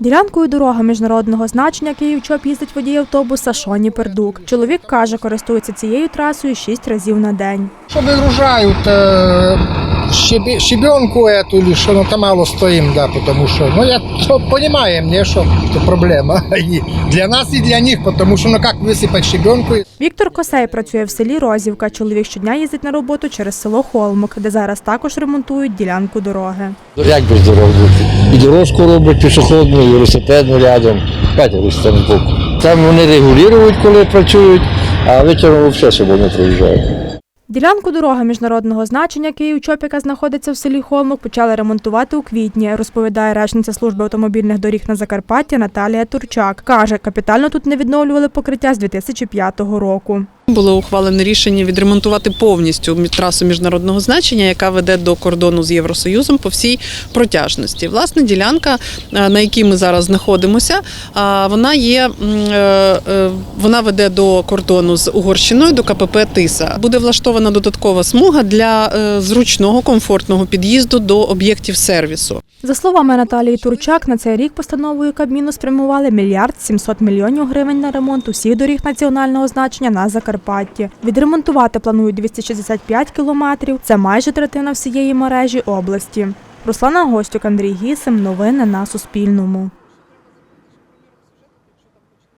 Ділянкою дорога міжнародного значення Київ-Чоп їздить водій автобуса Шоні Пердук. Чоловік каже, користується цією трасою шість разів на день. Що выгружают э, щебе- щебенку эту или что, ну там мало стоим, да, потому что, ну я то понимаю, мне что это проблема и для нас и для них, потому что, ну как высыпать щебенку, Віктор Косей працює в селі Розівка. Чоловік щодня їздить на роботу через село Холмок, де зараз також ремонтують ділянку дороги. Як без дорог бути? І дорожку роблять пішохідну, і велосипедну рядом. Бачите, ось там збоку. Там вони регулюють, коли працюють, а вечором взагалі свободно проїжджають. Ділянку дороги міжнародного значення Київ-Чоп, яка знаходиться в селі Холмок, почали ремонтувати у квітні, розповідає речниця служби автомобільних доріг на Закарпатті Наталія Турчак. Каже, капітально тут не відновлювали покриття з 2005 року. Було ухвалене рішення відремонтувати повністю трасу міжнародного значення, яка веде до кордону з Євросоюзом по всій протяжності. Власне, ділянка, е, на якій ми зараз знаходимося, вона є е, е, вона веде до кордону з Угорщиною до КПП Тиса. Буде влаштована додаткова смуга для зручного комфортного під'їзду до об'єктів сервісу. За словами Наталії Турчак, на цей рік постановою Кабміну спрямували мільярд 700 мільйонів гривень на ремонт усіх доріг національного значення на Закарпатті. Відремонтувати планують 265 кілометрів. Це майже третина всієї мережі області. Руслана Гостюк, Андрій Гісим. Новини на Суспільному.